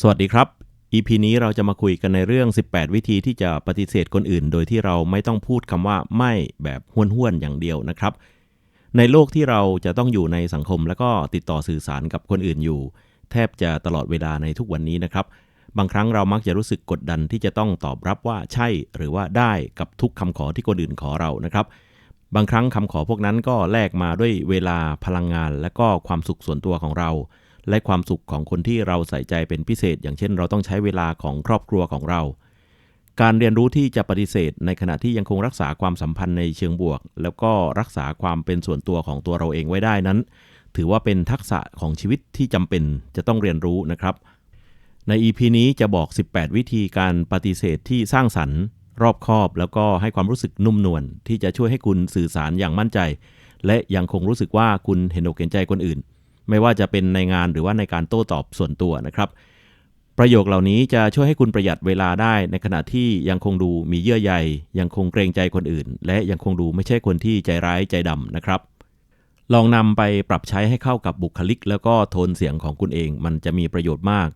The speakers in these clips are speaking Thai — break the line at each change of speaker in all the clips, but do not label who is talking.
สวัสดีครับ EP นี้เราจะมาคุยกันในเรื่อง 18 วิธีที่จะปฏิเสธคนอื่น โดยที่เราไม่ต้องพูดคำว่าไม่แบบห้วนๆอย่างเดียวนะครับ ในโลกที่เราจะต้องอยู่ในสังคม แล้วก็ติดต่อสื่อสารกับคนอื่นอยู่ แทบจะตลอดเวลาในทุกวันนี้นะครับ บางครั้งเรามักจะรู้สึกกดดันที่จะต้องตอบรับว่าใช่หรือว่าได้กับทุกคำขอที่คนอื่นขอเรานะครับบางครั้งคำขอพวกนั้นก็แลกมาด้วยเวลาพลังงาน และก็ความสุขส่วนตัวของเรา และความสุขของคนที่เราใส่ใจเป็นพิเศษ อย่างเช่น เราต้องใช้เวลาของครอบครัวของเรา การเรียนรู้ที่จะปฏิเสธ ในขณะที่ยังคงรักษาความสัมพันธ์ในเชิงบวก แล้วก็รักษาความเป็นส่วนตัวของตัวเราเองไว้ได้นั้น ถือว่าเป็นทักษะของชีวิตที่จำเป็นจะต้องเรียนรู้นะครับ ใน EP นี้จะบอก 18 วิธีการปฏิเสธที่สร้างสรรค์ รอบคอบ แล้วก็ให้ความรู้สึกนุ่มนวลที่จะช่วยให้คุณสื่อสารอย่างมั่นใจ และยังคงรู้สึกว่าคุณเห็นอกเห็นใจคนอื่น ไม่ว่าจะเป็นในงานหรือว่าในการโต้ตอบส่วนตัวนะครับ ประโยคเหล่านี้จะช่วยให้คุณประหยัดเวลาได้ในขณะที่ยังคงดูมีเยื่อใยยังคงเกรงใจคนอื่น และยังคงดูไม่ใช่คนที่ใจร้ายใจดำนะครับ ลองนำไปปรับใช้ให้เข้ากับบุคลิก แล้วก็โทนเสียงของคุณเอง มันจะมีประโยชน์มาก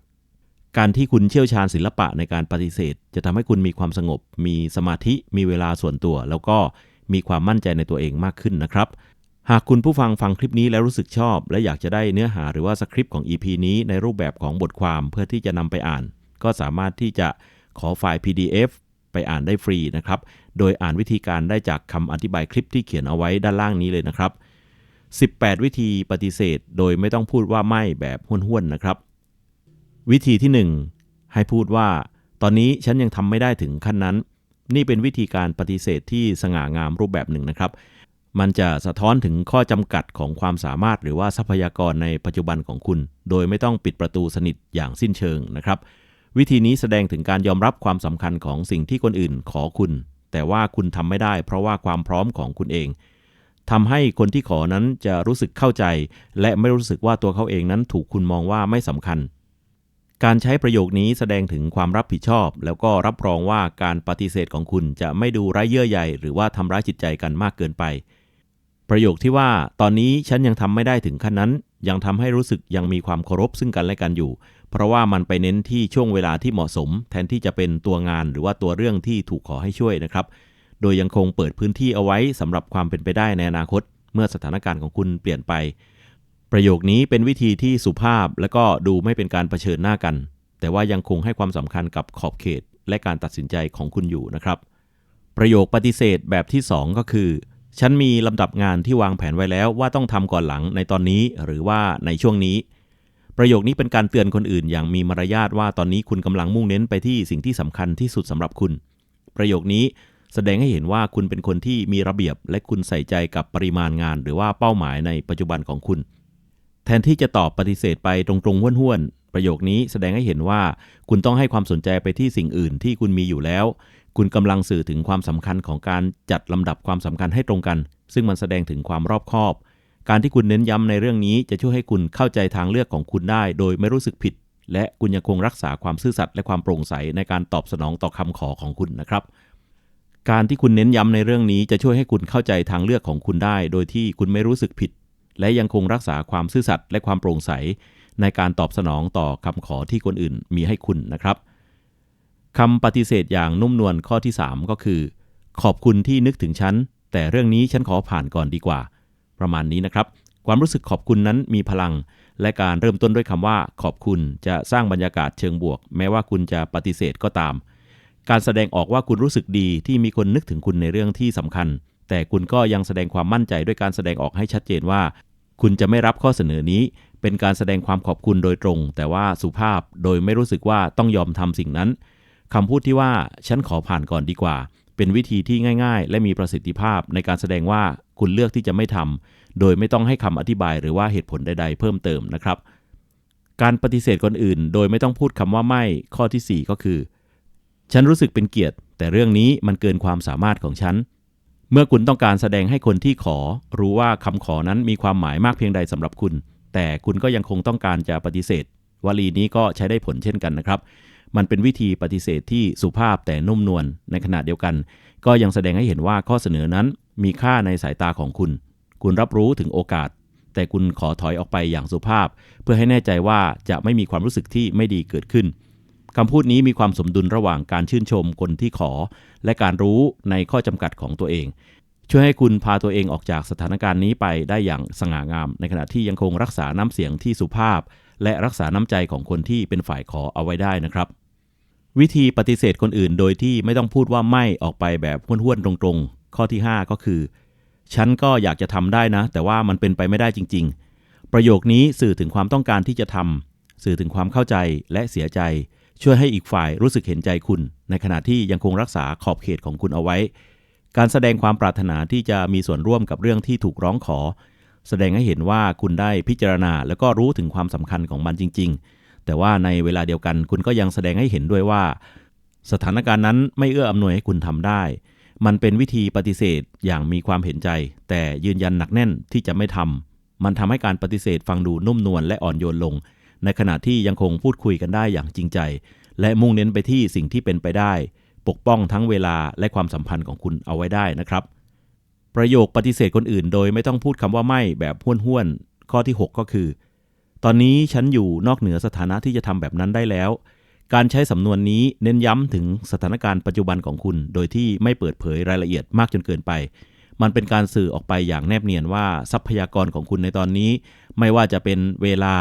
การที่คุณเชี่ยวชาญศิลปะในการปฏิเสธ จะทำให้คุณมีความสงบ มีสมาธิ มีเวลาส่วนตัว แล้วก็มีความมั่นใจในตัวเองมากขึ้นนะครับ หากคุณผู้ฟังฟังคลิปนี้แล้วรู้สึกชอบ และอยากจะได้เนื้อหาหรือว่าสคริปต์ของ EP นี้ในรูปแบบของบทความเพื่อที่จะนำไปอ่าน ก็สามารถที่จะขอไฟล์ PDF ไปอ่านได้ฟรีนะครับ โดยอ่านวิธีการได้จากคำอธิบายคลิปที่เขียนเอาไว้ด้านล่างนี้เลยนะครับ 18 วิธีปฏิเสธ โดยไม่ต้องพูดว่าไม่แบบห้วนๆนะครับ วิธีที่ 1 ให้พูดว่า ตอนนี้ฉันยังทำไม่ได้ถึงขั้นนั้น นี่เป็นวิธีการปฏิเสธที่สง่างามรูปแบบหนึ่งนะครับ มันจะสะท้อนถึงข้อจำกัดของความสามารถหรือว่าทรัพยากรในปัจจุบันของคุณ โดยไม่ต้องปิดประตูสนิทอย่างสิ้นเชิงนะครับ วิธีนี้แสดงถึงการยอมรับความสำคัญของสิ่งที่คนอื่นขอคุณ แต่ว่าคุณทำไม่ได้ เพราะว่าความพร้อมของคุณเองทำให้คนที่ขอนั้นจะรู้สึกเข้าใจ และไม่รู้สึกว่าตัวเขาเองนั้นถูกคุณมองว่าไม่สำคัญ การใช้ประโยคนี้แสดงถึงความรับผิดชอบ แล้วก็รับรองว่าการปฏิเสธของคุณจะไม่ดูไร้เยื่อใยหรือว่าทำร้ายจิตใจกันมากเกินไป ประโยคที่ว่าตอนนี้ฉันยังทำไม่ได้ถึงขั้นนั้น ยังทำให้รู้สึกยังมีความเคารพซึ่งกันและกันอยู่ เพราะว่ามันไปเน้นที่ช่วงเวลาที่เหมาะสม แทนที่จะเป็นตัวงานหรือว่าตัวเรื่องที่ถูกขอให้ช่วยนะครับ โดยยังคงเปิดพื้นที่เอาไว้สำหรับความเป็นไปได้ในอนาคต เมื่อสถานการณ์ของคุณเปลี่ยนไป ประโยคนี้เป็นวิธีที่สุภาพและก็ดูไม่เป็นการเผชิญหน้ากัน แต่ว่ายังคงให้ความสำคัญกับขอบเขต และการตัดสินใจของคุณอยู่นะครับ ประโยคปฏิเสธแบบที่ 2 ก็คือ ฉันมีลำดับงานที่วางแผนไว้แล้วว่าต้องทำก่อนหลังในตอนนี้หรือว่าในช่วงนี้ ประโยคนี้เป็นการเตือนคนอื่นอย่างมีมารยาทว่าตอนนี้คุณกำลังมุ่งเน้นไปที่สิ่งที่สำคัญที่สุดสำหรับคุณ ประโยคนี้แสดงให้เห็นว่าคุณเป็นคนที่มีระเบียบ และคุณใส่ใจกับปริมาณงาน หรือว่าเป้าหมายในปัจจุบันของคุณ แทนที่จะตอบปฏิเสธไปตรงๆห้วนๆประโยคนี้แสดงให้เห็นว่าคุณต้องให้ความสนใจไปที่สิ่งอื่นที่คุณมีอยู่แล้ว คุณกำลังสื่อถึงความสำคัญของการจัดลำดับความสำคัญให้ตรงกัน ซึ่งมันแสดงถึงความรอบคอบ การที่คุณเน้นย้ำในเรื่องนี้จะช่วยให้คุณเข้าใจทางเลือกของคุณได้ โดยไม่รู้สึกผิด และคุณยังคงรักษาความซื่อสัตย์และความโปร่งใสในการตอบสนองต่อคำขอของคุณนะครับ การที่คุณเน้นย้ำในเรื่องนี้จะช่วยให้คุณเข้าใจทางเลือกของคุณได้ โดยที่คุณไม่รู้สึกผิด และยังคงรักษาความซื่อสัตย์และความโปร่งใส ในการตอบสนองต่อคำขอที่คนอื่นมีให้คุณนะครับ คำปฏิเสธอย่างนุ่มนวลข้อที่ 3 ก็คือ ขอบคุณที่นึกถึงฉัน แต่เรื่องนี้ฉันขอผ่านก่อนดีกว่า ประมาณนี้นะครับ ความรู้สึกขอบคุณนั้นมีพลัง และการเริ่มต้นด้วยคำว่า ขอบคุณจะสร้างบรรยากาศเชิงบวก แม้ว่าคุณจะปฏิเสธก็ตาม การแสดงออกว่าคุณรู้สึกดีที่มีคนนึกถึงคุณในเรื่องที่สำคัญ แต่คุณก็ยังแสดงความมั่นใจด้วยการแสดงออกให้ชัดเจนว่า คุณจะไม่รับข้อเสนอนี้ เป็นการแสดงความขอบคุณโดยตรง แต่ว่าสุภาพโดยไม่รู้สึกว่าต้องยอมทำสิ่งนั้น คำพูดที่ว่าฉันขอผ่านก่อนดีกว่า เป็นวิธีที่ง่าย ๆ และมีประสิทธิภาพในการแสดงว่าคุณเลือกที่จะไม่ทำโดยไม่ต้องให้คำอธิบายหรือว่าเหตุผลใด ๆ เพิ่มเติมนะครับ การปฏิเสธคนอื่น โดยไม่ต้องพูดคำว่าไม่ข้อที่ 4 ก็คือ ฉันรู้สึกเป็นเกียรติ แต่เรื่องนี้มันเกินความสามารถของฉันเมื่อคุณต้องการแสดงให้คนที่ขอ รู้ว่าคำขอนั้นมีความหมายมากเพียงใดสำหรับคุณ แต่คุณก็ยังคงต้องการจะปฏิเสธ วลีนี้ก็ใช้ได้ผลเช่นกันนะครับ มันเป็นวิธีปฏิเสธที่สุภาพแต่นุ่มนวลในขณะเดียวกัน ก็ยังแสดงให้เห็นว่าข้อเสนอนั้นมีค่าในสายตาของคุณ คุณรับรู้ถึงโอกาส แต่คุณขอถอยออกไปอย่างสุภาพ เพื่อให้แน่ใจว่าจะไม่มีความรู้สึกที่ไม่ดีเกิดขึ้นคำพูดนี้มีความสมดุลระหว่างการชื่นชมคนที่ขอ และการรู้ในข้อจำกัดของตัวเอง ช่วยให้คุณพาตัวเองออกจากสถานการณ์นี้ไปได้อย่างสง่างาม ในขณะที่ยังคงรักษาน้ำเสียงที่สุภาพ และรักษาน้ำใจของคนที่เป็นฝ่ายขอเอาไว้ได้นะครับ วิธีปฏิเสธคนอื่นโดยที่ไม่ต้องพูดว่าไม่ออกไปแบบห้วนๆตรงๆ ข้อที่ 5 ก็คือ ฉันก็อยากจะทำได้นะ แต่ว่ามันเป็นไปไม่ได้จริง ๆ ประโยคนี้สื่อถึงความต้องการที่จะทำสื่อถึงความเข้าใจและเสียใจ ช่วยให้อีกฝ่ายรู้สึกเห็นใจคุณ ในขณะที่ยังคงรักษาขอบเขตของคุณเอาไว้ การแสดงความปรารถนาที่จะมีส่วนร่วมกับเรื่องที่ถูกร้องขอ แสดงให้เห็นว่าคุณได้พิจารณาแล้วก็รู้ถึงความสำคัญของมันจริง ๆ แต่ว่าในเวลาเดียวกันคุณก็ยังแสดงให้เห็นด้วยว่า สถานการณ์นั้นไม่เอื้ออำนวยให้คุณทำได้ มันเป็นวิธีปฏิเสธอย่างมีความเห็นใจ แต่ยืนยันหนักแน่นที่จะไม่ทำมันทำให้การปฏิเสธฟังดูนุ่มนวลและอ่อนโยนลง ในขณะที่ยังคงพูดคุยกันได้อย่างจริงใจ และมุ่งเน้นไปที่สิ่งที่เป็นไปได้ ปกป้องทั้งเวลาและความสัมพันธ์ของคุณเอาไว้ได้นะครับ ประโยคปฏิเสธคนอื่น โดยไม่ต้องพูดคำว่าไม่แบบห้วนๆข้อที่ 6 ก็คือ ตอนนี้ฉันอยู่นอกเหนือสถานะที่จะทำแบบนั้นได้แล้ว การใช้สำนวนนี้เน้นย้ำถึงสถานการณ์ปัจจุบันของคุณ โดยที่ไม่เปิดเผยรายละเอียดมากจนเกินไป มันเป็นการสื่อออกไปอย่างแนบเนียนว่าทรัพยากรของคุณในตอนนี้ ไม่ว่าจะเป็นเวลา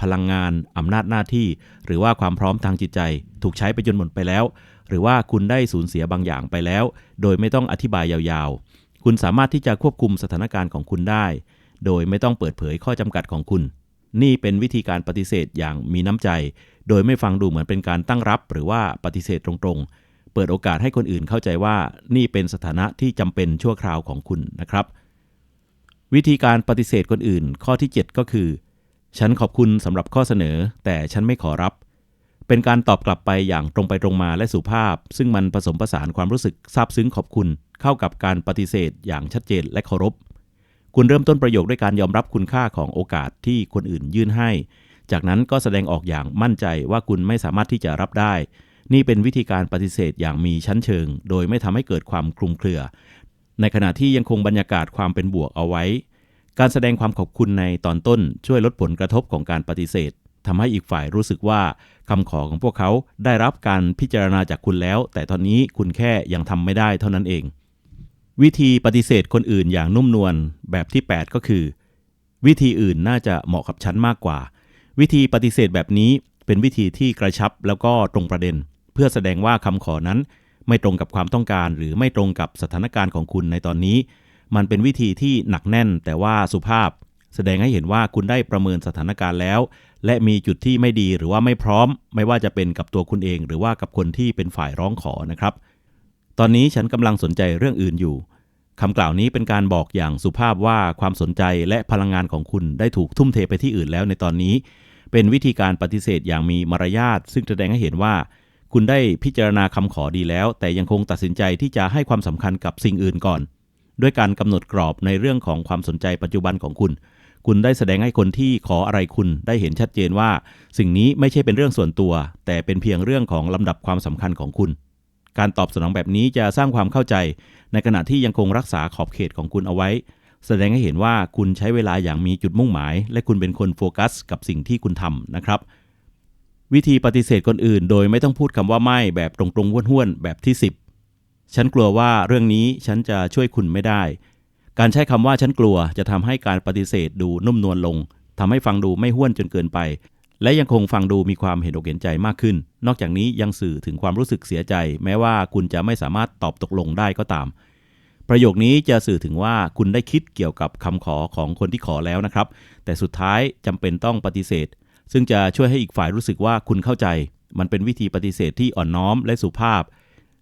พลังงานอำนาจหน้าที่ หรือว่าความพร้อมทางจิตใจ ถูกใช้ไปจนหมดไปแล้ว หรือว่าคุณได้สูญเสียบางอย่างไปแล้ว โดยไม่ต้องอธิบายยาวๆ คุณสามารถที่จะควบคุมสถานการณ์ของคุณได้ โดยไม่ต้องเปิดเผยข้อจำกัดของคุณ นี่เป็นวิธีการปฏิเสธอย่างมีน้ำใจ โดยไม่ฟังดูเหมือนเป็นการตั้งรับ หรือว่าปฏิเสธตรงๆ เปิดโอกาสให้คนอื่นเข้าใจว่านี่เป็นสถานะที่จำเป็นชั่วคราวของคุณนะครับ วิธีการปฏิเสธคนอื่น ข้อที่ 7 ก็คือ ฉันขอบคุณสำหรับข้อเสนอ แต่ฉันไม่ขอรับ เป็นการตอบกลับไปอย่างตรงไปตรงมาและสุภาพ ซึ่งมันผสมผสานความรู้สึกซาบซึ้งขอบคุณ เข้ากับการปฏิเสธอย่างชัดเจนและเคารพ คุณเริ่มต้นประโยคด้วยการยอมรับคุณค่าของโอกาสที่คนอื่นยื่นให้ จากนั้นก็แสดงออกอย่างมั่นใจว่าคุณไม่สามารถที่จะรับได้ นี่เป็นวิธีการปฏิเสธอย่างมีชั้นเชิง โดยไม่ทำให้เกิดความคลุมเครือ ในขณะที่ยังคงบรรยากาศความเป็นบวกเอาไว้ การแสดงความขอบคุณในตอนต้นช่วยลดผลกระทบของการปฏิเสธ ทำให้อีกฝ่ายรู้สึกว่าคำขอของพวกเขาได้รับการพิจารณาจากคุณแล้ว แต่ตอนนี้คุณแค่ยังทำไม่ได้เท่านั้นเอง วิธีปฏิเสธคนอื่นอย่างนุ่มนวลแบบที่ 8 ก็คือ วิธีอื่นน่าจะเหมาะกับฉันมากกว่า วิธีปฏิเสธแบบนี้เป็นวิธีที่กระชับแล้วก็ตรงประเด็น เพื่อแสดงว่าคำขอนั้น ไม่ตรงกับความต้องการ หรือไม่ตรงกับสถานการณ์ของคุณในตอนนี้ มันเป็นวิธีที่หนักแน่นแต่ว่าสุภาพ แสดงให้เห็นว่าคุณได้ประเมินสถานการณ์แล้ว และมีจุดที่ไม่ดีหรือว่าไม่พร้อม ไม่ว่าจะเป็นกับตัวคุณเอง หรือว่ากับคนที่เป็นฝ่ายร้องขอนะครับ ตอนนี้ฉันกำลังสนใจเรื่องอื่นอยู่คำกล่าวนี้เป็นการบอกอย่างสุภาพว่าความสนใจและพลังงานของคุณได้ถูกทุ่มเทไปที่อื่นแล้วในตอนนี้ เป็นวิธีการปฏิเสธอย่างมีมารยาทซึ่งแสดงให้เห็นว่า คุณได้พิจารณาคำขอดีแล้ว แต่ยังคงตัดสินใจที่จะให้ความสำคัญกับสิ่งอื่นก่อน ด้วยการกำหนดกรอบในเรื่องของความสนใจปัจจุบันของคุณ คุณได้แสดงให้คนที่ขออะไรคุณได้เห็นชัดเจนว่า สิ่งนี้ไม่ใช่เป็นเรื่องส่วนตัว แต่เป็นเพียงเรื่องของลำดับความสำคัญของคุณ การตอบสนองแบบนี้จะสร้างความเข้าใจ ในขณะที่ยังคงรักษาขอบเขตของคุณเอาไว้ แสดงให้เห็นว่าคุณใช้เวลาอย่างมีจุดมุ่งหมาย และคุณเป็นคนโฟกัส กับสิ่งที่คุณทำนะครับ วิธีปฏิเสธคนอื่น โดยไม่ต้องพูดคำว่าไม่แบบตรงๆห้วนๆแบบที่ 10 ฉันกลัวว่าเรื่องนี้ฉันจะช่วยคุณไม่ได้ การใช้คำว่าฉันกลัวจะทำให้การปฏิเสธดูนุ่มนวลลงทำให้ฟังดูไม่ห้วนจนเกินไป และยังคงฟังดูมีความเห็นอกเห็นใจมากขึ้น นอกจากนี้ยังสื่อถึงความรู้สึกเสียใจ แม้ว่าคุณจะไม่สามารถตอบตกลงได้ก็ตาม ประโยคนี้จะสื่อถึงว่าคุณได้คิดเกี่ยวกับคำขอของคนที่ขอแล้วนะครับ แต่สุดท้ายจำเป็นต้องปฏิเสธ ซึ่งจะช่วยให้อีกฝ่ายรู้สึกว่าคุณเข้าใจ มันเป็นวิธีปฏิเสธที่อ่อนน้อมและสุภาพ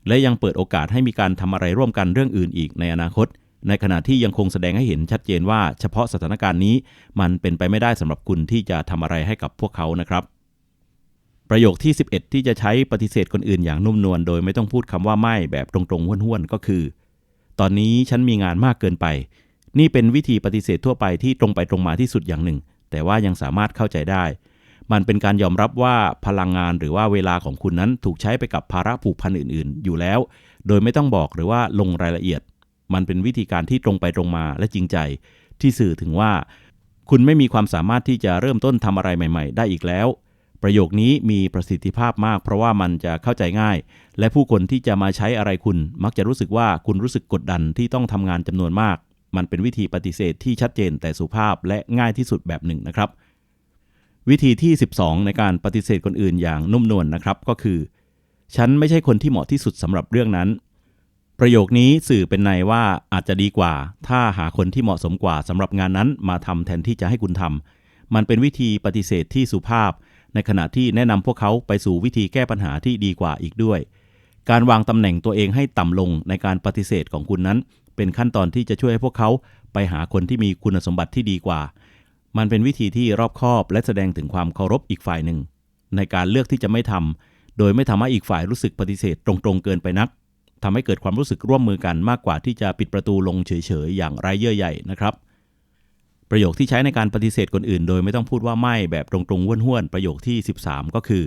และยังเปิดโอกาสให้มีการทำอะไรร่วมกันเรื่องอื่นอีกในอนาคต ในขณะที่ยังคงแสดงให้เห็นชัดเจนว่าเฉพาะสถานการณ์นี้ มันเป็นไปไม่ได้สำหรับคุณที่จะทำอะไรให้กับพวกเขานะครับ ประโยคที่ 11 ที่จะใช้ปฏิเสธคนอื่นอย่างนุ่มนวลโดยไม่ต้องพูดคำว่าไม่แบบตรงๆห้วนๆก็คือ ตอนนี้ฉันมีงานมากเกินไป นี่เป็นวิธีปฏิเสธทั่วไปที่ตรงไปตรงมาที่สุดอย่างหนึ่ง แต่ว่ายังสามารถเข้าใจได้ มันเป็นการยอมรับว่าพลังงานหรือว่าเวลาของคุณนั้นถูกใช้ไปกับภาระผูกพันอื่น ๆ อยู่แล้ว โดยไม่ต้องบอกหรือว่าลงรายละเอียด มันเป็นวิธีการที่ตรงไปตรงมาและจริงใจ ที่สื่อถึงว่า คุณไม่มีความสามารถที่จะเริ่มต้นทำอะไรใหม่ ๆ ได้อีกแล้ว ประโยคนี้มีประสิทธิภาพมาก เพราะว่ามันจะเข้าใจง่าย และผู้คนที่จะมาใช้อะไรคุณ มักจะรู้สึกว่าคุณรู้สึกกดดันที่ต้องทำงานจำนวนมาก มันเป็นวิธีปฏิเสธที่ชัดเจนแต่สุภาพและง่ายที่สุดแบบหนึ่งนะครับ วิธีที่ 12 ในการปฏิเสธคนอื่นอย่างนุ่มนวลนนะครับก็คือ ฉันไม่ใช่คนที่เหมาะที่สุดสำหรับเรื่องนั้น ประโยคนี้สื่อเป็นในว่าอาจจะดีกว่า ถ้าหาคนที่เหมาะสมกว่าสำหรับงานนั้นมาทำแทนที่จะให้คุณทำมันเป็นวิธีปฏิเสธที่สุภาพ ในขณะที่แนะนำพวกเขาไปสู่วิธีแก้ปัญหาที่ดีกว่าอีกด้วย การวางตำแหน่งตัวเองให้ต่ำลงในการปฏิเสธของคุณนั้น เป็นขั้นตอนที่จะช่วยให้พวกเขาไปหาคนที่มีคุณสมบัติที่ดีกว่า มันเป็นวิธีที่รอบคอบและแสดงถึงความเคารพอีกฝ่ายหนึ่ง ในการเลือกที่จะไม่ทำโดยไม่ทำให้อีกฝ่ายรู้สึกปฏิเสธตรงๆเกินไปนัก ทำให้เกิดความรู้สึกร่วมมือกันมากกว่าที่จะปิดประตูลงเฉยๆ อย่างไร้เยื่อใยนะครับ ประโยคที่ใช้ในการปฏิเสธคนอื่น โดยไม่ต้องพูดว่าไม่แบบตรงๆห้วนๆประโยคที่ 13 ก็คือ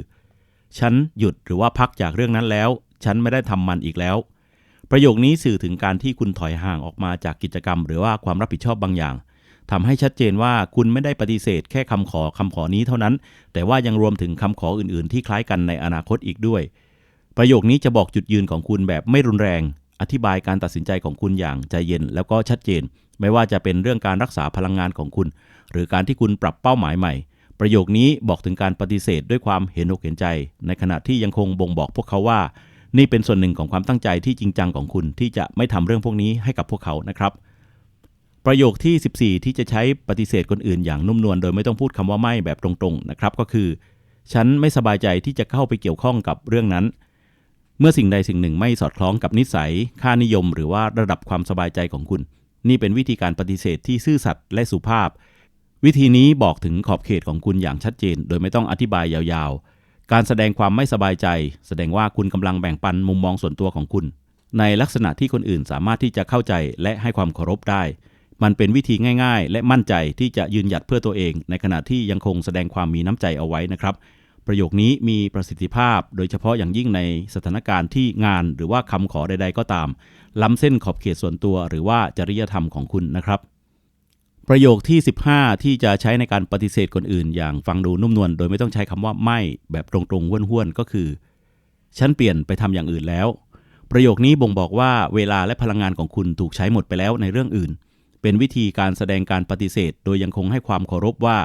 ฉันหยุดหรือว่าพักจากเรื่องนั้นแล้ว ฉันไม่ได้ทำมันอีกแล้ว ประโยคนี้สื่อถึงการที่คุณถอยห่างออกมาจากกิจกรรม หรือว่าความรับผิดชอบบางอย่างทำให้ชัดเจนว่าคุณไม่ได้ปฏิเสธแค่คำขอคำขอนี้เท่านั้น แต่ว่ายังรวมถึงคำขออื่นๆ ที่คล้ายกันในอนาคตอีกด้วย ประโยคนี้จะบอกจุดยืนของคุณแบบไม่รุนแรง อธิบายการตัดสินใจของคุณอย่างใจเย็นแล้วก็ชัดเจน ไม่ว่าจะเป็นเรื่องการรักษาพลังงานของคุณ หรือการที่คุณปรับเป้าหมายใหม่ ประโยคนี้บอกถึงการปฏิเสธด้วยความเห็นอกเห็นใจ ในขณะที่ยังคงบ่งบอกพวกเขาว่า นี่เป็นส่วนหนึ่งของความตั้งใจที่จริงจังของคุณที่จะไม่ทำเรื่องพวกนี้ให้กับพวกเขานะครับ ประโยคที่ 14 ที่จะใช้ปฏิเสธคนอื่นอย่างนุ่มนวลโดยไม่ต้องพูดคำว่าไม่แบบตรงๆนะครับก็คือ ฉันไม่สบายใจที่จะเข้าไปเกี่ยวข้องกับเรื่องนั้น เมื่อสิ่งใดสิ่งหนึ่งไม่สอดคล้องกับนิสัย ค่านิยม หรือว่าระดับความสบายใจของคุณ นี่เป็นวิธีการปฏิเสธที่ซื่อสัตย์และสุภาพ วิธีนี้บอกถึงขอบเขตของคุณอย่างชัดเจน โดยไม่ต้องอธิบายยาวๆ การแสดงความไม่สบายใจ แสดงว่าคุณกำลังแบ่งปันมุมมองส่วนตัวของคุณ ในลักษณะที่คนอื่นสามารถที่จะเข้าใจและให้ความเคารพได้ มันเป็นวิธีง่าย ๆ และมั่นใจที่จะยืนหยัดเพื่อตัวเอง ในขณะที่ยังคงแสดงความมีน้ำใจเอาไว้นะครับ ประโยคนี้มีประสิทธิภาพ โดยเฉพาะอย่างยิ่งในสถานการณ์ที่งานหรือว่าคำขอใด ๆ ก็ตาม ล้ำเส้นขอบเขตส่วนตัว หรือว่าจริยธรรมของคุณนะครับ ประโยคที่ 15 ที่จะใช้ในการปฏิเสธคนอื่น อย่างฟังดูนุ่มนวลโดยไม่ต้องใช้คำว่าไม่แบบตรงๆห้วนๆก็คือ ฉันเปลี่ยนไปทำอย่างอื่นแล้ว ประโยคนี้บ่งบอกว่าเวลาและพลังงานของคุณถูกใช้หมดไปแล้วในเรื่องอื่น เป็นวิธีการแสดงการปฏิเสธ โดยยังคงให้ความเคารพว่า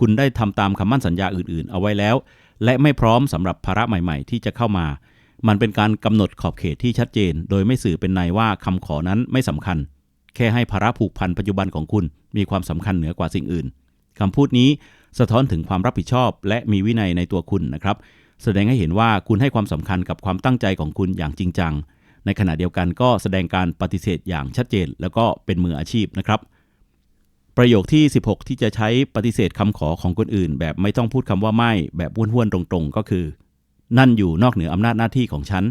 คุณได้ทำตามคำมั่นสัญญาอื่นๆ เอาไว้แล้ว และไม่พร้อมสำหรับภาระใหม่ๆ ที่จะเข้ามา มันเป็นการกำหนดขอบเขตที่ชัดเจน โดยไม่สื่อเป็นในว่าคำขอนั้นไม่สำคัญ แค่ให้ภาระผูกพันปัจจุบันของคุณ มีความสำคัญเหนือกว่าสิ่งอื่นคำพูดนี้สะท้อนถึงความรับผิดชอบ และมีวินัยในตัวคุณนะครับ แสดงให้เห็นว่าคุณให้ความสำคัญกับความตั้งใจของคุณอย่างจริงจัง ในขณะเดียวกันก็แสดงการปฏิเสธอย่างชัดเจน แล้วก็เป็นมืออาชีพนะครับ ประโยคที่ 16 ที่จะใช้ปฏิเสธคำขอของคนอื่น แบบไม่ต้องพูดคำว่าไม่ แบบห้วนๆตรงๆ ก็คือ นั่นอยู่นอกเหนืออำนาจหน้าที่ของฉัน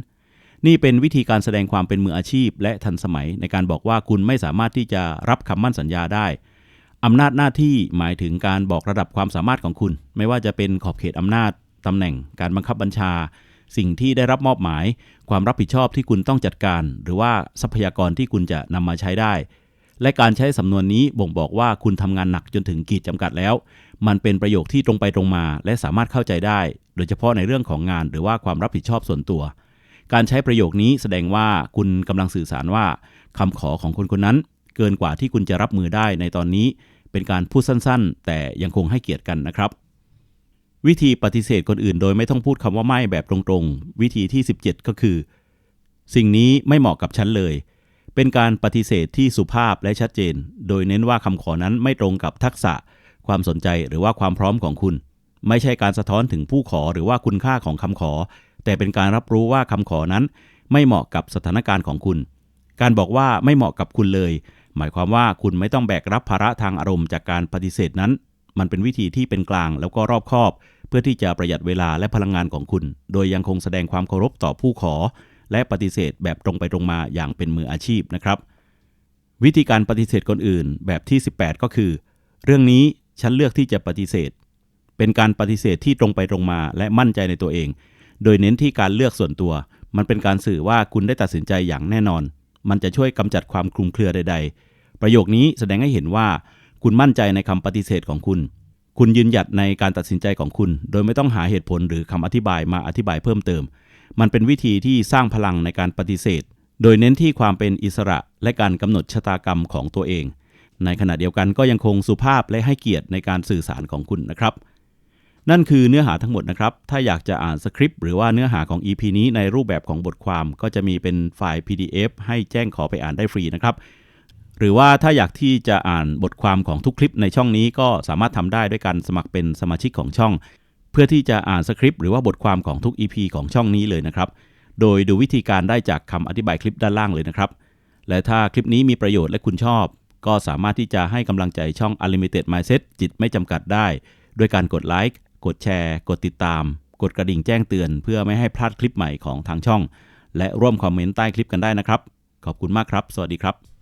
นี่เป็นวิธีการแสดงความเป็นมืออาชีพ และทันสมัยในการบอกว่าคุณไม่สามารถที่จะรับคำมั่นสัญญาได้อำนาจหน้าที่หมายถึงการบอกระดับความสามารถของคุณ ไม่ว่าจะเป็นขอบเขตอำนาจตำแหน่ง การบังคับบัญชา สิ่งที่ได้รับมอบหมาย ความรับผิดชอบที่คุณต้องจัดการ หรือว่าทรัพยากรที่คุณจะนำมาใช้ได้ และการใช้สำนวนนี้บ่งบอกว่าคุณทำงานหนักจนถึงขีดจำกัดแล้ว มันเป็นประโยคที่ตรงไปตรงมา และสามารถเข้าใจได้ โดยเฉพาะในเรื่องของงานหรือว่าความรับผิดชอบส่วนตัว การใช้ประโยคนี้แสดงว่าคุณกำลังสื่อสารว่าคำขอของคนคนนั้น เกินกว่าที่คุณจะรับมือได้ในตอนนี้ เป็นการพูดสั้นๆ แต่ยังคงให้เกียรติกันนะครับ วิธีปฏิเสธคนอื่น โดยไม่ต้องพูดคำว่าไม่แบบตรงๆ วิธีที่ 17 ก็คือ สิ่งนี้ไม่เหมาะกับฉันเลย เป็นการปฏิเสธที่สุภาพและชัดเจน โดยเน้นว่าคำขอนั้นไม่ตรงกับทักษะ ความสนใจหรือว่าความพร้อมของคุณ ไม่ใช่การสะท้อนถึงผู้ขอหรือว่าคุณค่าของคำขอ แต่เป็นการรับรู้ว่าคำขอนั้น ไม่เหมาะกับสถานการณ์ของคุณ การบอกว่าไม่เหมาะกับคุณเลย หมายความว่าคุณไม่ต้องแบกรับภาระทางอารมณ์จากการปฏิเสธนั้น มันเป็นวิธีที่เป็นกลางแล้วก็รอบคอบ เพื่อที่จะประหยัดเวลาและพลังงานของคุณ โดยยังคงแสดงความเคารพต่อผู้ขอ และปฏิเสธแบบตรงไปตรงมาอย่างเป็นมืออาชีพนะครับ วิธีการปฏิเสธคนอื่นแบบที่ 18 ก็คือ เรื่องนี้ฉันเลือกที่จะปฏิเสธ เป็นการปฏิเสธที่ตรงไปตรงมาและมั่นใจในตัวเอง โดยเน้นที่การเลือกส่วนตัว มันเป็นการสื่อว่าคุณได้ตัดสินใจอย่างแน่นอน มันจะช่วยกำจัดความคลุมเครือใด ๆ ประโยคนี้แสดงให้เห็นว่า
คุณมั่นใจในคำปฏิเสธของคุณ คุณยืนหยัดในการตัดสินใจของคุณ โดยไม่ต้องหาเหตุผลหรือคำอธิบายมาอธิบายเพิ่มเติม มันเป็นวิธีที่สร้างพลังในการปฏิเสธ โดยเน้นที่ความเป็นอิสระและการกำหนดชะตากรรมของตัวเอง ในขณะเดียวกันก็ยังคงสุภาพและให้เกียรติในการสื่อสารของคุณนะครับ นั่นคือเนื้อหาทั้งหมดนะครับ ถ้าอยากจะอ่านสคริปต์หรือว่าเนื้อหาของ EP นี้ในรูปแบบของบทความก็จะมีเป็นไฟล์ PDF ให้แจ้งขอไปอ่านได้ฟรีนะครับหรือว่าถ้าอยากที่จะอ่านบทความของทุกคลิปในช่องนี้ก็สามารถทำได้ด้วยการสมัครเป็นสมาชิกของช่อง เพื่อที่จะอ่านสคริปต์หรือว่าบทความของทุก EP ของช่องนี้เลยนะครับ โดยดูวิธีการได้จากคำอธิบายคลิปด้านล่างเลยนะครับ และถ้าคลิปนี้มีประโยชน์และคุณชอบ ก็สามารถที่จะให้กำลังใจช่อง Unlimited Mindset จิตไม่จำกัดได้ ด้วยการกดไลค์กดแชร์ กดติดตาม กดกระดิ่งแจ้งเตือน เพื่อไม่ให้พลาดคลิปใหม่ของทางช่อง และร่วมคอมเมนต์ใต้คลิปกันได้นะครับ ขอบคุณมากครับ สวัสดีครับ